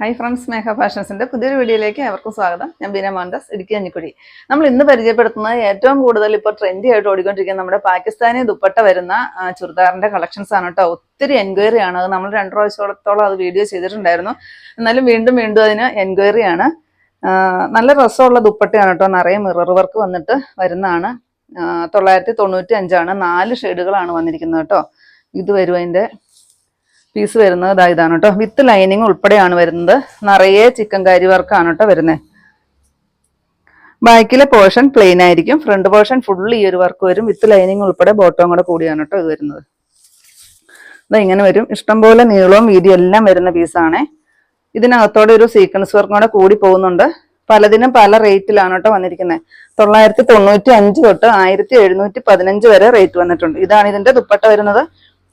Hi friends മേഘ ഫാഷൻസിന്റെ പുതിയൊരു വീഡിയോയിലേക്ക് അവർക്കും സ്വാഗതം. ഞാൻ ബീന മോഹൻദാസ് ഇടുക്കി അഞ്ഞിക്കുടി. നമ്മൾ ഇന്ന് പരിചയപ്പെടുത്തുന്നത് ഏറ്റവും കൂടുതൽ ഇപ്പോൾ ട്രെൻഡി ആയിട്ട് ഓടിക്കൊണ്ടിരിക്കുന്ന നമ്മുടെ പാകിസ്ഥാനി ദുപ്പട്ട വരുന്ന ചുരിദാറിന്റെ കളക്ഷൻസ് ആണ് കേട്ടോ. ഒത്തിരി എൻക്വയറി ആണ്. അത് നമ്മൾ രണ്ടു പ്രാവശ്യത്തോളം അത് വീഡിയോ ചെയ്തിട്ടുണ്ടായിരുന്നു. എന്നാലും വീണ്ടും വീണ്ടും അതിന് എൻക്വയറി ആണ്. നല്ല രസമുള്ള ദുപ്പട്ടയാണ് കേട്ടോ. നിറയെ മിറർ വർക്ക് വന്നിട്ട് വരുന്നതാണ്. തൊള്ളായിരത്തി തൊണ്ണൂറ്റി അഞ്ചാണ് നാല് ഷെയ്ഡുകളാണ് വന്നിരിക്കുന്നത് കേട്ടോ. ഇത് വരും അതിന്റെ പീസ് വരുന്നത് ഇതാ ഇതാണ് കേട്ടോ. വിത്ത് ലൈനിങ് ഉൾപ്പെടെയാണ് വരുന്നത്. നിറയെ ചിക്കൻ കാരി വർക്കാണ് കേട്ടോ വരുന്നത് ബാക്കിലെ പോർഷൻ പ്ലെയിൻ ആയിരിക്കും. ഫ്രണ്ട് പോർഷൻ ഫുള്ള് ഈ ഒരു വർക്ക് വരും. വിത്ത് ലൈനിങ് ഉൾപ്പെടെ ബോട്ടവും കൂടെ കൂടിയാണ് കേട്ടോ ഇത് വരുന്നത്. ഇതാ ഇങ്ങനെ വരും. ഇഷ്ടംപോലെ നീളവും വീതിയും എല്ലാം വരുന്ന പീസാണേ ഇതിനകത്തോടെ ഒരു സീക്വൻസ് വർക്കും കൂടെ കൂടി പോകുന്നുണ്ട്. പലതിനും പല റേറ്റിലാണ് കേട്ടോ വന്നിരിക്കുന്നത് തൊള്ളായിരത്തി തൊണ്ണൂറ്റി അഞ്ച് തൊട്ട് ആയിരത്തി എഴുന്നൂറ്റി പതിനഞ്ച് വരെ റേറ്റ് വന്നിട്ടുണ്ട്. ഇതാണ് ഇതിന്റെ ദുപ്പട്ട വരുന്നത്.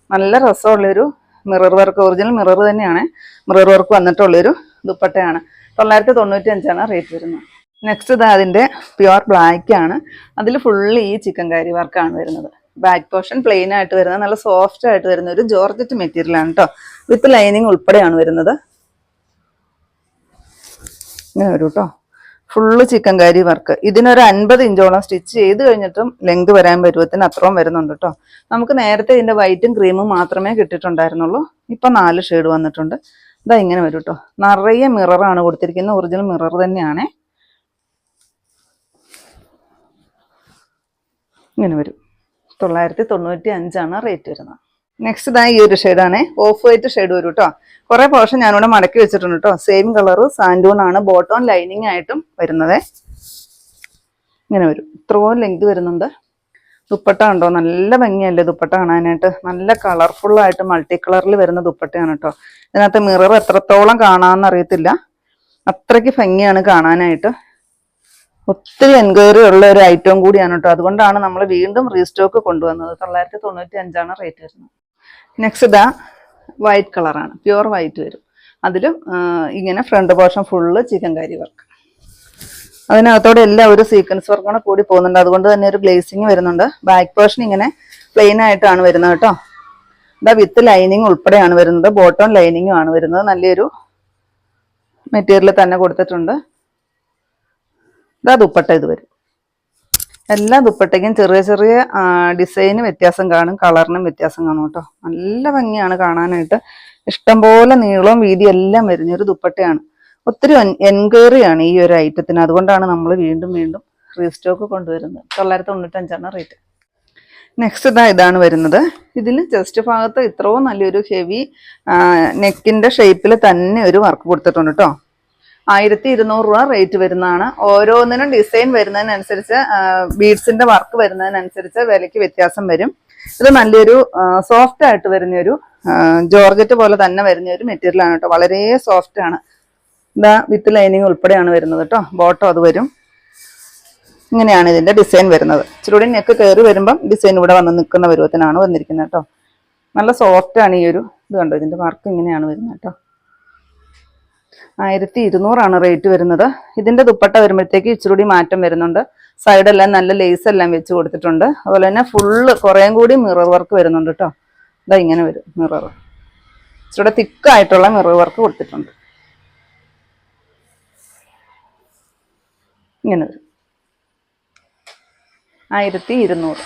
നല്ല രസമുള്ളൊരു മിറർ വർക്ക് ഒറിജിനൽ മിറർ തന്നെയാണ്. മിറർ വർക്ക് വന്നിട്ടുള്ളൊരു ദുപ്പട്ടയാണ്. തൊള്ളായിരത്തി തൊണ്ണൂറ്റി അഞ്ചാണ് റേറ്റ് വരുന്നത്. നെക്സ്റ്റ് ഇത് അതിന്റെ പ്യുവർ ബ്ലാക്ക് ആണ്. അതിൽ ഫുള്ള് ഈ ചിക്കൻ കാരി വർക്കാണ് വരുന്നത്. ബാക്ക് പോർഷൻ പ്ലെയിൻ ആയിട്ട് വരുന്നത് നല്ല സോഫ്റ്റ് ആയിട്ട് വരുന്ന ഒരു ജോർജറ്റ് മെറ്റീരിയൽ ആണ് കേട്ടോ വിത്ത് ലൈനിങ് ഉൾപ്പെടെയാണ് വരുന്നത്. ഇങ്ങനെ വരും കേട്ടോ ഫുള്ള് ചിക്കൻ കാരി വർക്ക്. ഇതിനൊരു അൻപത് ഇഞ്ചോളം സ്റ്റിച്ച് ചെയ്ത് കഴിഞ്ഞിട്ടും ലെങ്ത് വരാൻ പരുവത്തിന് അത്രയും വരുന്നുണ്ട് കേട്ടോ നമുക്ക് നേരത്തെ ഇതിന്റെ വൈറ്റും ക്രീമും മാത്രമേ കിട്ടിയിട്ടുണ്ടായിരുന്നുള്ളൂ. ഇപ്പൊ നാല് ഷെയ്ഡ് വന്നിട്ടുണ്ട്. ഇതാ ഇങ്ങനെ വരും കേട്ടോ നിറയെ മിററാണ് കൊടുത്തിരിക്കുന്നത്. ഒറിജിനൽ മിറർ തന്നെയാണ്. ഇങ്ങനെ വരും. തൊള്ളായിരത്തി തൊണ്ണൂറ്റി അഞ്ചാണ് റേറ്റ് വരുന്നത്. നെക്സ്റ്റ് ഇതാ ഈ ഒരു ഷെയ്ഡാണേ ഓഫ് വൈറ്റ് ഷെയ്ഡ് വരും കേട്ടോ കുറെ പോർഷൻ ഞാനിവിടെ മടക്കി വെച്ചിട്ടുണ്ട് കേട്ടോ സെയിം കളറ് സാൻഡൂൺ ആണ്. ബോട്ടോൺ ലൈനിങ് ആയിട്ടും വരുന്നത്. ഇങ്ങനെ വരും. ഇത്രയും ലെങ്ത് വരുന്നുണ്ട്. ദുപ്പട്ട ഉണ്ടോ നല്ല ഭംഗിയല്ലേ ദുപ്പട്ട കാണാനായിട്ട്. നല്ല കളർഫുൾ ആയിട്ട് മൾട്ടി കളറിൽ വരുന്ന ദുപ്പട്ടയാണ് കേട്ടോ ഇതിനകത്ത് മിറർ എത്രത്തോളം കാണാമെന്ന് അറിയത്തില്ല. അത്രയ്ക്ക് ഭംഗിയാണ് കാണാനായിട്ട്. ഒത്തിരി എൻക്വയറി ഉള്ള ഒരു ഐറ്റവും കൂടിയാണ് കേട്ടോ അതുകൊണ്ടാണ് നമ്മൾ വീണ്ടും റീസ്റ്റോക്ക് കൊണ്ടുവന്നത്. തൊള്ളായിരത്തി തൊണ്ണൂറ്റി അഞ്ചാണ് റേറ്റ് വരുന്നത്. നെക്സ്റ്റ് ഇതാ വൈറ്റ് കളറാണ് പ്യുവർ വൈറ്റ് വരും. അതിലും ഇങ്ങനെ front portion full chikankari work അതിനകത്തോടെ എല്ലാം ഒരു സീക്വൻസ് വർക്കും കൂടെ കൂടി പോകുന്നുണ്ട്. അതുകൊണ്ട് തന്നെ ഒരു ഗ്ലേസിങ് വരുന്നുണ്ട്. ബാക്ക് പോർഷൻ ഇങ്ങനെ പ്ലെയിൻ ആയിട്ടാണ് വരുന്നത് കേട്ടോ. ഇതാ വിത്ത് ലൈനിങ് ഉൾപ്പെടെയാണ് വരുന്നത്. ബോട്ടം ലൈനിങ്ങും ആണ് വരുന്നത്. നല്ലൊരു മെറ്റീരിയൽ തന്നെ കൊടുത്തിട്ടുണ്ട്. ഇതാ ദുപ്പട്ട ഇത് വരും. എല്ലാ ദുപ്പട്ടയ്ക്കും ചെറിയ ചെറിയ ഡിസൈന് വ്യത്യാസം കാണും കളറിനും വ്യത്യാസം കാണും കേട്ടോ. നല്ല ഭംഗിയാണ് കാണാനായിട്ട്. ഇഷ്ടംപോലെ നീളവും വീതിയും എല്ലാം വരുന്ന ഒരു ദുപ്പട്ടയാണ്. ഒത്തിരി എൻക്വയറിയാണ് ഈ ഒരു ഐറ്റത്തിന്. അതുകൊണ്ടാണ് നമ്മൾ വീണ്ടും വീണ്ടും റീസ്റ്റോക്ക് കൊണ്ടുവരുന്നത്. തൊള്ളായിരത്തി തൊണ്ണൂറ്റഞ്ചാണ് റേറ്റ്. നെക്സ്റ്റ് ഇതാ ഇതാണ് വരുന്നത്. ഇതിൽ ചെസ്റ്റ് ഭാഗത്ത് ഇത്രയും നല്ലൊരു ഹെവി നെക്കിന്റെ ഷേപ്പിൽ തന്നെ ഒരു വർക്ക് കൊടുത്തിട്ടുണ്ട് കേട്ടോ. ആയിരത്തി ഇരുന്നൂറ് രൂപ റേറ്റ് വരുന്നതാണ്. ഓരോന്നിനും ഡിസൈൻ വരുന്നതിനനുസരിച്ച് ബീഡ്സിന്റെ വർക്ക് വരുന്നതിനനുസരിച്ച് വിലയ്ക്ക് വ്യത്യാസം വരും. ഇത് നല്ലൊരു സോഫ്റ്റ് ആയിട്ട് വരുന്നൊരു ജോർജറ്റ് പോലെ തന്നെ വരുന്ന ഒരു മെറ്റീരിയൽ ആണ് കേട്ടോ. വളരെ സോഫ്റ്റ് ആണ്. ഇതാ വിത്ത് ലൈനിങ് ഉൾപ്പെടെയാണ് വരുന്നത് കേട്ടോ. ബോട്ടം അത് വരും. ഇങ്ങനെയാണ് ഇതിന്റെ ഡിസൈൻ വരുന്നത്. ഇച്ചിരി നെക്ക് കയറി വരുമ്പം ഡിസൈൻ ഇവിടെ വന്ന് നിൽക്കുന്ന പരുവത്തിനാണ് വന്നിരിക്കുന്നത് കേട്ടോ. നല്ല സോഫ്റ്റ് ആണ് ഈ ഒരു ഇത് കണ്ടോ? ഇതിന്റെ വർക്ക് ഇങ്ങനെയാണ് വരുന്നത് കേട്ടോ. ആയിരത്തി ഇരുന്നൂറാണ് റേറ്റ് വരുന്നത്. ഇതിന്റെ ദുപ്പട്ട വരുമ്പോഴത്തേക്ക് ഇച്ചിരി മാറ്റം വരുന്നുണ്ട്. സൈഡെല്ലാം നല്ല ലേസ് എല്ലാം വെച്ച് കൊടുത്തിട്ടുണ്ട്. അതുപോലെ തന്നെ ഫുള്ള് കുറേം കൂടി മിറർ വർക്ക് വരുന്നുണ്ട് കേട്ടോ ഇതാ ഇങ്ങനെ വരും മിറർ ഇച്ചിരി തിക്കായിട്ടുള്ള മിറർ വർക്ക് കൊടുത്തിട്ടുണ്ട്. ഇങ്ങനെ വരും. ആയിരത്തി ഇരുന്നൂറ്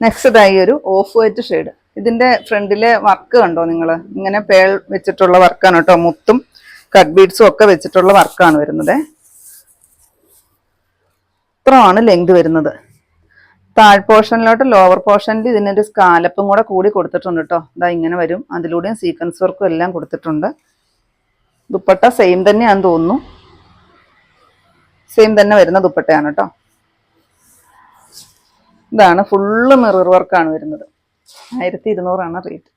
നെക്സ്റ്റ് ഇതായി ഒരു ഓഫ് വൈറ്റ് ഷെയ്ഡ് ഇതിന്റെ ഫ്രണ്ടിലെ വർക്ക് കണ്ടോ നിങ്ങൾ ഇങ്ങനെ പേൾ വെച്ചിട്ടുള്ള വർക്കാണ് കേട്ടോ മുത്തും കട്ട് ബീഡ്സും ഒക്കെ വെച്ചിട്ടുള്ള വർക്കാണ് വരുന്നത്. ഇത്രയാണ് ലെങ്ത് വരുന്നത്. താഴ് പോർഷനിലോട്ട് ലോവർ പോർഷനിൽ ഇതിനൊരു സ്കാലപ്പും കൂടെ കൂടി കൊടുത്തിട്ടുണ്ട് കേട്ടോ ഇതാ ഇങ്ങനെ വരും. അതിലൂടെയും സീക്വൻസ് വർക്കും എല്ലാം കൊടുത്തിട്ടുണ്ട്. ദുപ്പട്ട സെയിം തന്നെയാണെന്ന് തോന്നുന്നു. സെയിം തന്നെ വരുന്ന ദുപ്പട്ടയാണ് കേട്ടോ ഇതാണ് ഫുള്ള് മിറർ വർക്കാണ് വരുന്നത്. ആയിരത്തി ഇരുന്നൂറാണ് റേറ്റ്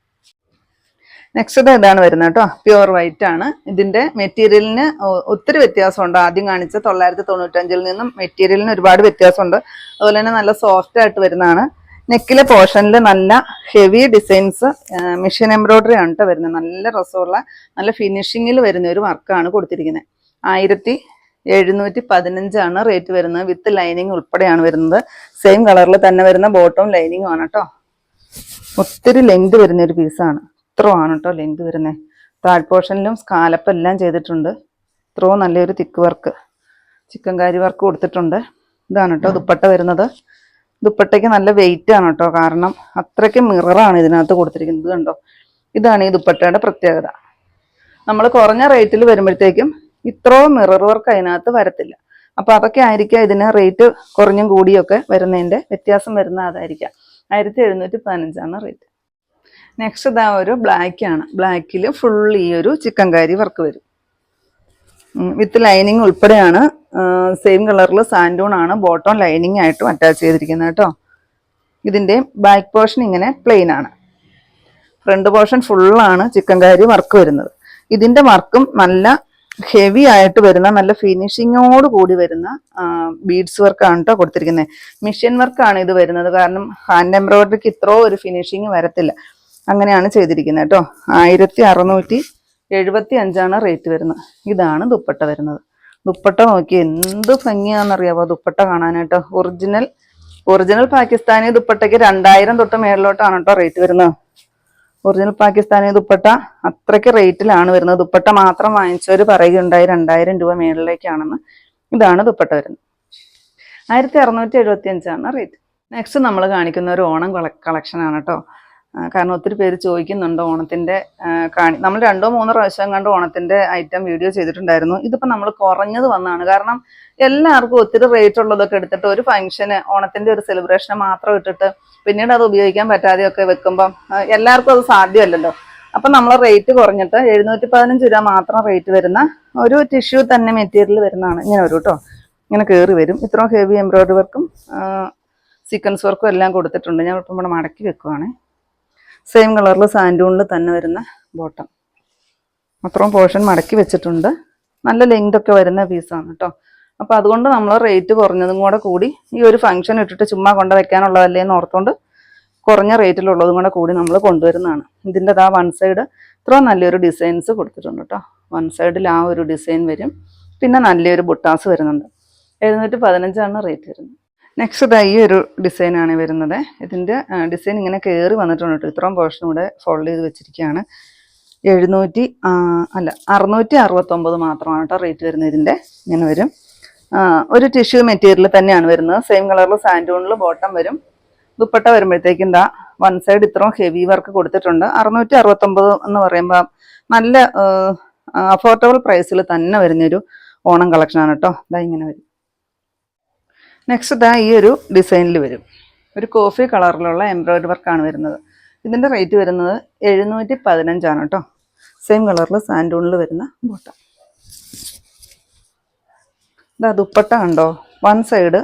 നെക്സ്റ്റ് ഇതാണ് വരുന്നത് കേട്ടോ. പ്യുവർ വൈറ്റ് ആണ്. ഇതിന്റെ മെറ്റീരിയലിന് ഒത്തിരി വ്യത്യാസമുണ്ട്. ആദ്യം കാണിച്ച തൊള്ളായിരത്തി തൊണ്ണൂറ്റഞ്ചിൽ നിന്നും മെറ്റീരിയലിന് ഒരുപാട് വ്യത്യാസമുണ്ട്. അതുപോലെ തന്നെ നല്ല സോഫ്റ്റ് ആയിട്ട് വരുന്നതാണ്. നെക്കിലെ പോർഷനിൽ നല്ല ഹെവി ഡിസൈൻസ് മെഷീൻ എംബ്രോയിഡറി ആണ് കേട്ടോ വരുന്നത്. നല്ല രസമുള്ള നല്ല ഫിനിഷിങ്ങിൽ വരുന്ന ഒരു വർക്കാണ് കൊടുത്തിരിക്കുന്നത് ആയിരത്തി എഴുന്നൂറ്റി പതിനഞ്ചാണ് റേറ്റ് വരുന്നത്. വിത്ത് ലൈനിങ് ഉൾപ്പെടെയാണ് വരുന്നത്. സെയിം കളറിൽ തന്നെ വരുന്ന ബോട്ടവും ലൈനിങ്ങും ആണ് കേട്ടോ ഒത്തിരി ലെങ്ത് വരുന്ന ഒരു പീസാണ് ഇത്രയാണ് കേട്ടോ ലെങ്ത് വരുന്നത് താഴ് പോർഷനിലും സ്കാലപ്പ് എല്ലാം ചെയ്തിട്ടുണ്ട്. ഇത്രയും നല്ലൊരു thick work chikankari work കൊടുത്തിട്ടുണ്ട്. ഇതാണ് കേട്ടോ ദുപ്പട്ട വരുന്നത്. ദുപ്പട്ടയ്ക്ക് നല്ല വെയിറ്റ് ആണ് കേട്ടോ കാരണം അത്രയ്ക്ക് മിററാണ് ഇതിനകത്ത് കൊടുത്തിരിക്കുന്നത് കണ്ടോ? ഇതാണ് ഈ ദുപ്പട്ടയുടെ പ്രത്യേകത. നമ്മൾ കുറഞ്ഞ റേറ്റിൽ വരുമ്പോഴത്തേക്കും ഇത്രയും മിറർ വർക്ക് അതിനകത്ത് വരത്തില്ല. അപ്പൊ അതൊക്കെ ആയിരിക്കാം ഇതിന് റേറ്റ് കുറഞ്ഞും കൂടിയൊക്കെ വരുന്നതിന്റെ വ്യത്യാസം വരുന്ന അതായിരിക്കാം. ആയിരത്തി എഴുന്നൂറ്റി പതിനഞ്ചാണ് റേറ്റ് നെക്സ്റ്റ് ഇതാ ഒരു ബ്ലാക്ക് ആണ്. ബ്ലാക്കിൽ ഫുൾ ഈ ഒരു ചിക്കൻ കാരി വർക്ക് വരും. വിത്ത് ലൈനിങ് ഉൾപ്പെടെയാണ് സെയിം കളറിൽ സാൻഡൂൺ ആണ് ബോട്ടം ലൈനിങ് ആയിട്ടും അറ്റാച്ച് ചെയ്തിരിക്കുന്നത് കേട്ടോ. ഇതിന്റെ ബാക്ക് പോർഷൻ ഇങ്ങനെ പ്ലെയിൻ ആണ്. ഫ്രണ്ട് പോർഷൻ ഫുള്ളാണ് ചിക്കൻ കാരി വർക്ക് വരുന്നത്. ഇതിന്റെ വർക്കും നല്ല ഹെവി ആയിട്ട് വരുന്ന നല്ല ഫിനിഷിങ്ങോട് കൂടി വരുന്ന ബീഡ്സ് വർക്കാണ് കേട്ടോ കൊടുത്തിരിക്കുന്നത് മിഷ്യൻ വർക്കാണ് ഇത് വരുന്നത്. കാരണം ഹാൻഡ് എംബ്രോയിഡറിക്ക് ഇത്രോ ഒരു ഫിനിഷിങ് വരത്തില്ല. അങ്ങനെയാണ് ചെയ്തിരിക്കുന്നത് കേട്ടോ. ആയിരത്തി അറുന്നൂറ്റി എഴുപത്തി അഞ്ചാണ് റേറ്റ് വരുന്നത്. ഇതാണ് ദുപ്പട്ട വരുന്നത്. ദുപ്പട്ട നോക്കി എന്ത് ഭംഗിയാണെന്നറിയാവോ ദുപ്പട്ട കാണാനായിട്ടോ. ഒറിജിനൽ ഒറിജിനൽ പാകിസ്ഥാനി ദുപ്പട്ടയ്ക്ക് രണ്ടായിരം തൊട്ട് മേളിലോട്ടാണ് കേട്ടോ റേറ്റ് വരുന്നത്. ഒറിജിനൽ പാകിസ്ഥാനി ദുപ്പട്ട അത്രയ്ക്ക് റേറ്റിലാണ് വരുന്നത്. ദുപ്പട്ട മാത്രം വാങ്ങിച്ചവർ പറയുകയുണ്ടായി രണ്ടായിരം രൂപ മേളിലേക്കാണെന്ന്. ഇതാണ് ദുപ്പട്ട വരുന്നത്. ആയിരത്തി അറുന്നൂറ്റി എഴുപത്തി അഞ്ചാണ് റേറ്റ്. നെക്സ്റ്റ് നമ്മൾ കാണിക്കുന്ന ഒരു ഓണം കളക്ഷൻ ആണ് കേട്ടോ. കാരണം ഒത്തിരി പേര് ചോദിക്കുന്നുണ്ട് ഓണത്തിന്റെ ആ, കാണി നമ്മൾ രണ്ടോ മൂന്നോ പ്രാവശ്യം കണ്ട് ഓണത്തിന്റെ ഐറ്റം വീഡിയോ ചെയ്തിട്ടുണ്ടായിരുന്നു. ഇതിപ്പോ നമ്മൾ കുറഞ്ഞത് വന്നാണ്. കാരണം എല്ലാവർക്കും ഒത്തിരി റേറ്റ് ഉള്ളതൊക്കെ എടുത്തിട്ട് ഒരു ഫംഗ്ഷന് ഓണത്തിന്റെ ഒരു സെലിബ്രേഷന് മാത്രം ഇട്ടിട്ട് പിന്നീട് അത് ഉപയോഗിക്കാൻ പറ്റാതെയൊക്കെ വെക്കുമ്പം എല്ലാവർക്കും അത് സാധ്യമല്ലല്ലോ. അപ്പൊ നമ്മൾ റേറ്റ് കുറഞ്ഞിട്ട് എഴുന്നൂറ്റി പതിനഞ്ച് രൂപ മാത്രം റേറ്റ് വരുന്ന ഒരു ടിഷ്യൂ തന്നെ മെറ്റീരിയൽ വരുന്നതാണ്. ഇങ്ങനെ ഒരു കേട്ടോ ഇങ്ങനെ കയറി വരും. ഇത്രയും ഹെവി എംബ്രോയ്ഡറി വർക്കും സീക്വൻസ് വർക്കും എല്ലാം കൊടുത്തിട്ടുണ്ട്. ഞാൻ ഇപ്പം ഇവിടെ മടക്കി വെക്കുവാണേ. സെയിം കളറിൽ സാൻഡൂണിൽ തന്നെ വരുന്ന ബോട്ടം അത്രയും പോർഷൻ മടക്കി വെച്ചിട്ടുണ്ട്. നല്ല ലെങ്ത് ഒക്കെ വരുന്ന പീസാണ് കേട്ടോ അപ്പം അതുകൊണ്ട് നമ്മൾ റേറ്റ് കുറഞ്ഞതും കൂടെ കൂടി ഈ ഒരു ഫംഗ്ഷൻ ഇട്ടിട്ട് ചുമ്മാ കൊണ്ട് വെക്കാനുള്ളതല്ലേ എന്ന് ഓർത്തുകൊണ്ട് കുറഞ്ഞ റേറ്റിലുള്ളതും കൂടെ കൂടി നമ്മൾ കൊണ്ടുവരുന്നതാണ്. ഇതിന്റെ ആ വൺ സൈഡ് ഇത്രയും നല്ലൊരു ഡിസൈൻസ് കൊടുത്തിട്ടുണ്ട് കേട്ടോ വൺ സൈഡിൽ ആ ഒരു ഡിസൈൻ വരും. പിന്നെ നല്ലൊരു ബുട്ടാസ് വരുന്നുണ്ട്. എഴുന്നൂറ്റി പതിനഞ്ചാണ് റേറ്റ് വരുന്നത്. നെക്സ്റ്റ് ഇതാ ഒരു ഡിസൈനാണ് വരുന്നത്. ഇതിന്റെ ഡിസൈൻ ഇങ്ങനെ കയറി വന്നിട്ടുണ്ട് കേട്ടോ. ഇത്രയും പോർഷൻ ഇവിടെ ഫോൾഡ് ചെയ്ത് വെച്ചിരിക്കുകയാണ്. എഴുന്നൂറ്റി അല്ല അറുന്നൂറ്റി അറുപത്തൊമ്പത് മാത്രമാണ് കേട്ടോ റേറ്റ് വരുന്നത് ഇതിന്റെ ഇങ്ങനെ വരും. ഒരു ടിഷ്യൂ മെറ്റീരിയൽ തന്നെയാണ് വരുന്നത്. സെയിം കളറിൽ സാൻഡൂണിൽ ബോട്ടം വരും. ദുപ്പട്ട വരുമ്പോഴത്തേക്കും എന്താ വൺ സൈഡ് ഇത്രയും ഹെവി വർക്ക് കൊടുത്തിട്ടുണ്ട്. അറുന്നൂറ്റി അറുപത്തൊമ്പത് എന്ന് പറയുമ്പോൾ നല്ല അഫോർഡബിൾ പ്രൈസിൽ തന്നെ വരുന്നൊരു ഓണം കളക്ഷനാണ് കേട്ടോ. ഇതാ ഇങ്ങനെ വരും. നെക്സ്റ്റ് ഇതാ ഈ ഒരു ഡിസൈനിൽ വരും. ഒരു കോഫി കളറിലുള്ള എംബ്രോയിഡറി വർക്കാണ് വരുന്നത്. ഇതിന്റെ റേറ്റ് വരുന്നത് എഴുന്നൂറ്റി പതിനഞ്ചാണ് കേട്ടോ സെയിം കളറിൽ സാൻഡൂണിൽ വരുന്ന ബോട്ടം ഇതാ ദുപ്പട്ട കണ്ടോ? വൺ സൈഡ്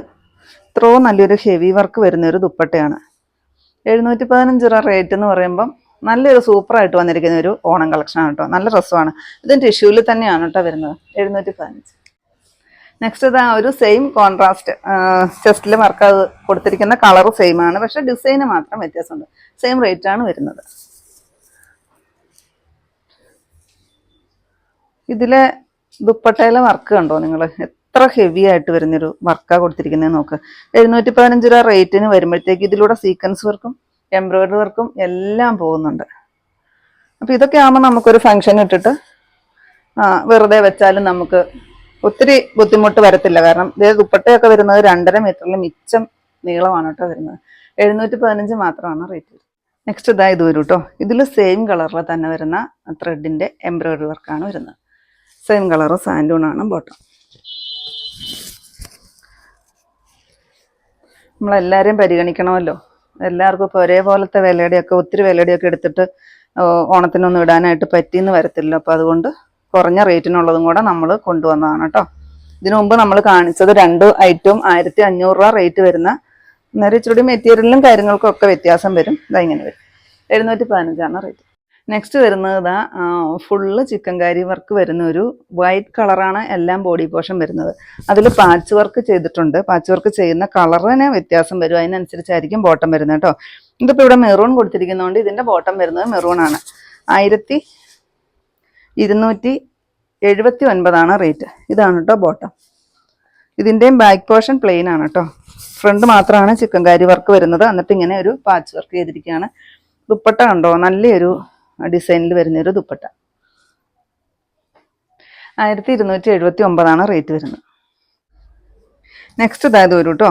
ഇത്രയും നല്ലൊരു ഹെവി വർക്ക് വരുന്ന ഒരു ദുപ്പട്ടയാണ്. എഴുന്നൂറ്റി പതിനഞ്ച് രൂപ റേറ്റ് എന്ന് പറയുമ്പം നല്ലൊരു സൂപ്പറായിട്ട് വന്നിരിക്കുന്ന ഒരു ഓണം കളക്ഷനാണ് കേട്ടോ നല്ല ഡ്രസ്സുമാണ് ഇതും ടിഷ്യൂവിൽ തന്നെയാണ് കേട്ടോ വരുന്നത്. എഴുന്നൂറ്റി പതിനഞ്ച് നെക്സ്റ്റ് ഇതാ ഒരു സെയിം കോൺട്രാസ്റ്റ് ചെസ്റ്റിൽ വർക്ക് കൊടുത്തിരിക്കുന്ന കളർ സെയിം ആണ്. പക്ഷെ ഡിസൈന് മാത്രം വ്യത്യാസമുണ്ട്. സെയിം റേറ്റ് ആണ് വരുന്നത്. ഇതിലെ ദുപ്പട്ടയിലെ വർക്ക് കണ്ടോ നിങ്ങൾ? എത്ര ഹെവി ആയിട്ട് വരുന്നൊരു വർക്കാണ് കൊടുത്തിരിക്കുന്നത് നോക്ക്. എഴുന്നൂറ്റി പതിനഞ്ച് രൂപ റേറ്റിന് വരുമ്പോഴത്തേക്ക് ഇതിലൂടെ സീക്വൻസ് വർക്കും എംബ്രോയിഡറി വർക്കും എല്ലാം പോകുന്നുണ്ട്. അപ്പോൾ ഇതൊക്കെ ആകുമ്പോൾ നമുക്കൊരു ഫംഗ്ഷൻ ഇട്ടിട്ട് വെറുതെ വെച്ചാലും നമുക്ക് ഒത്തിരി ബുദ്ധിമുട്ട് വരത്തില്ല. കാരണം ഇതേ ദുപ്പട്ടയൊക്കെ വരുന്നത് രണ്ടര മീറ്ററിൽ മിച്ചം നീളമാണ് കേട്ടോ വരുന്നത്. എഴുന്നൂറ്റി പതിനഞ്ച് മാത്രമാണ് റേറ്റ് നെക്സ്റ്റ് ഇതാ ഇത് വരും കേട്ടോ ഇതിൽ സെയിം കളറിൽ തന്നെ വരുന്ന ത്രെഡിന്റെ എംബ്രോയിഡറി വർക്കാണ് വരുന്നത്. സെയിം കളർ സാൻഡൂണാണ് ബോട്ടം നമ്മളെല്ലാവരെയും പരിഗണിക്കണമല്ലോ. എല്ലാവർക്കും ഇപ്പോൾ ഒരേപോലത്തെ വിലയുടെയൊക്കെ ഒത്തിരി വിലയുടെയൊക്കെ എടുത്തിട്ട് ഓണത്തിനൊന്നും ഇടാനായിട്ട് പറ്റിയെന്ന് വരത്തില്ല അപ്പോൾ അതുകൊണ്ട് കുറഞ്ഞ റേറ്റിനുള്ളതും കൂടെ നമ്മൾ കൊണ്ടുവന്നതാണ് കേട്ടോ. ഇതിനു മുമ്പ് നമ്മൾ കാണിച്ചത് രണ്ട് ഐറ്റവും ആയിരത്തി അഞ്ഞൂറ് രൂപ റേറ്റ് വരുന്ന അന്നേരം ഇച്ചിരി മെറ്റീരിയലിലും കാര്യങ്ങൾക്കും ഒക്കെ വ്യത്യാസം വരും. ഇതാ ഇങ്ങനെ വരും. എഴുന്നൂറ്റി പതിനഞ്ചാണ് റേറ്റ് നെക്സ്റ്റ് വരുന്നത് ഫുള്ള് ചിക്കൻ കാരി വർക്ക് വരുന്ന ഒരു വൈറ്റ് കളറാണ് എല്ലാം ബോഡി പോർഷൻ വരുന്നത്. അതിൽ പാച്ച് വർക്ക് ചെയ്തിട്ടുണ്ട്. പാച്ച് വർക്ക് ചെയ്യുന്ന കളറിന് വ്യത്യാസം വരും. അതിനനുസരിച്ചായിരിക്കും ബോട്ടം വരുന്നത് കേട്ടോ. ഇതിപ്പോൾ ഇവിടെ മെറൂൺ കൊടുത്തിരിക്കുന്നതുകൊണ്ട് ഇതിന്റെ ബോട്ടം വരുന്നത് മെറൂൺ ആണ്. ആയിരത്തി ഇരുന്നൂറ്റി എഴുപത്തി ഒൻപതാണ് റേറ്റ്. ഇതാണ് കേട്ടോ ബോട്ടം ഇതിന്റെയും ബാക്ക് പോർഷൻ പ്ലെയിൻ ആണ് കേട്ടോ ഫ്രണ്ട് മാത്രമാണ് ചിക്കൻ കാരി വർക്ക് വരുന്നത്. എന്നിട്ട് ഇങ്ങനെ ഒരു പാച്ച് വർക്ക് ചെയ്തിരിക്കുകയാണ് ദുപ്പട്ട കണ്ടോ? നല്ലൊരു ഡിസൈനിൽ വരുന്ന ഒരു ദുപ്പട്ട. ആയിരത്തി ഇരുന്നൂറ്റി എഴുപത്തി ഒമ്പതാണ് റേറ്റ് വരുന്നത്. നെക്സ്റ്റ് ഇതായത് വരും കേട്ടോ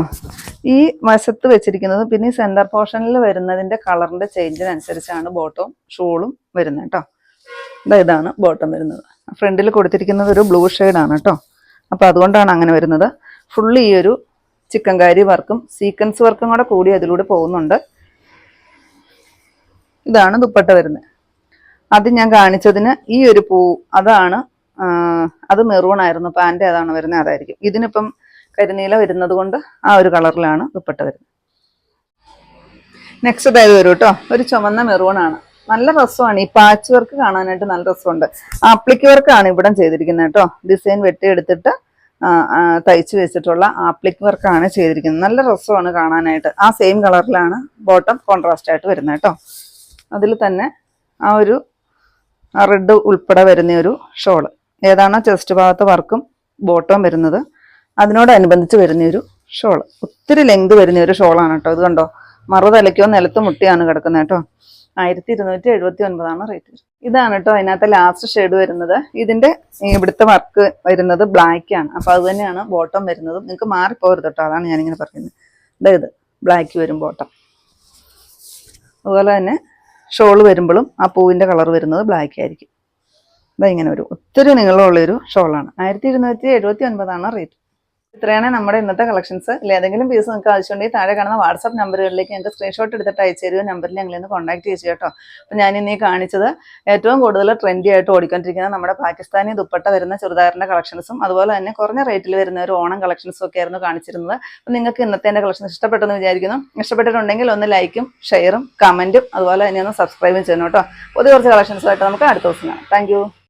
ഈ വശത്ത് വെച്ചിരിക്കുന്നത് പിന്നെ ഈ സെന്റർ പോർഷനിൽ വരുന്നതിന്റെ കളറിന്റെ ചേഞ്ചിനനുസരിച്ചാണ് ബോട്ടവും ഷൂളും വരുന്നത് കേട്ടോ ഇതാണ് ബോട്ടം വരുന്നത്. ഫ്രണ്ടിൽ കൊടുത്തിരിക്കുന്നത് ഒരു ബ്ലൂ ആണ് കേട്ടോ അപ്പോൾ അതുകൊണ്ടാണ് അങ്ങനെ വരുന്നത്. ഫുള്ള് ഈ ഒരു ചിക്കൻ കാരി വർക്കും സീക്വൻസ് വർക്കും കൂടെ കൂടി അതിലൂടെ പോകുന്നുണ്ട്. ഇതാണ് ദുപ്പട്ട വരുന്നത്. അത് ഞാൻ കാണിച്ചതിന് ഈ ഒരു പൂ അതാണ് അത് മെറൂൺ ആയിരുന്നു. പാന്റ് അതാണ് വരുന്നത് അതായിരിക്കും. ഇതിനിപ്പം കരിനീല വരുന്നത് കൊണ്ട് ആ ഒരു കളറിലാണ് ദുപ്പട്ട വരുന്നത്. നെക്സ്റ്റ് ഇതായത് വരും കേട്ടോ ഒരു ചുമന്ന മെറൂൺ ആണ്. നല്ല രസമാണ്. ഈ പാച്ച് വർക്ക് കാണാനായിട്ട് നല്ല രസമുണ്ട്. ആപ്ലിക് വർക്കാണ് ഇവിടെ ചെയ്തിരിക്കുന്നത് കേട്ടോ. ഡിസൈൻ വെട്ടിയെടുത്തിട്ട് തയ്ച്ച് വെച്ചിട്ടുള്ള ആപ്ലിക് വർക്കാണ് ചെയ്തിരിക്കുന്നത്. നല്ല രസമാണ് കാണാനായിട്ട്. ആ സെയിം കളറിലാണ് ബോട്ടം കോൺട്രാസ്റ്റ് ആയിട്ട് വരുന്നത് കേട്ടോ. അതിൽ തന്നെ ആ ഒരു റെഡ് ഉൾപ്പെടെ വരുന്ന ഒരു ഷോൾ ഏതാണോ ചെസ്റ്റ് ഭാഗത്ത് വർക്കും ബോട്ടവും വരുന്നത്. അതിനോടനുബന്ധിച്ച് വരുന്ന ഒരു ഷോൾ ഒത്തിരി ലെങ്ത് വരുന്ന ഒരു ഷോളാണ് കേട്ടോ. ഇത് കണ്ടോ? മറു തലയ്ക്കോ നിലത്ത് മുട്ടിയാണ് കിടക്കുന്നത് കേട്ടോ. ആയിരത്തി ഇരുന്നൂറ്റി എഴുപത്തി ഒൻപതാണ് റേറ്റ് ഇതാണ് കേട്ടോ അതിനകത്തെ ലാസ്റ്റ് ഷെയ്ഡ് വരുന്നത്. ഇതിന്റെ ഇവിടുത്തെ വർക്ക് വരുന്നത് ബ്ലാക്ക് ആണ്. അപ്പൊ അത് തന്നെയാണ് ബോട്ടം വരുന്നത്. നിങ്ങൾക്ക് മാറിപ്പോരുത് കേട്ടോ അതാണ് ഞാനിങ്ങനെ പറയുന്നത്. അതായത് ബ്ലാക്ക് വരും ബോട്ടം അതുപോലെ തന്നെ ഷോൾ വരുമ്പോഴും ആ പൂവിന്റെ കളർ വരുന്നത് ബ്ലാക്ക് ആയിരിക്കും. ഇതാ ഇങ്ങനെ ഒരു ഒത്തിരി നീളമുള്ളൊരു ഷോളാണ് ആയിരത്തി ഇരുന്നൂറ്റി എഴുപത്തി ഒൻപതാണ് റേറ്റ് ഇത്രയാണ് നമ്മുടെ ഇന്നത്തെ കളക്ഷൻസ് ഇല്ല ഏതെങ്കിലും പീസ് നിങ്ങൾക്ക് ആവശ്യമുണ്ടെങ്കിൽ താഴെ കാണുന്ന വാട്സാപ്പ് നമ്പറുകളിലേക്ക് ഞങ്ങൾക്ക് സ്ക്രീൻഷോട്ട് എടുത്തിട്ട് അയച്ചു തരുമോ നമ്പറിൽ ഞങ്ങളെ ഒന്ന് കോൺടാക്ട് ചെയ്തു കേട്ടോ. അപ്പോൾ ഞാൻ ഇന്ന് കാണിച്ചത് ഏറ്റവും കൂടുതൽ ട്രെൻഡി ആയിട്ട് ഓടിക്കൊണ്ടിരിക്കുന്ന നമ്മുടെ പാകിസ്ഥാനി ദുപ്പട്ട വരുന്ന ചെറുതാറിന്റെ കളക്ഷൻസും അതുപോലെ തന്നെ കുറഞ്ഞ റേറ്റിൽ വരുന്ന ഒരു ഓണം കളക്ഷൻസും ഒക്കെ ആയിരുന്നു കാണിച്ചിരുന്നത്. അപ്പോൾ നിങ്ങൾക്ക് ഇന്നത്തെ എന്റെ കളക്ഷൻസ് ഇഷ്ടപ്പെട്ടെന്ന് വിചാരിക്കുന്നു. ഇഷ്ടപ്പെട്ടിട്ടുണ്ടെങ്കിൽ ഒന്ന് ലൈക്കും ഷെയറും കമന്റും അതുപോലെ തന്നെ ഒന്ന് സബ്സ്ക്രൈബും ചെയ്യണം കേട്ടോ. പുതിയ കുറച്ച് കളക്ഷൻസുമായിട്ട് നമുക്ക് അടുത്ത ദിവസം കാണാം. താങ്ക്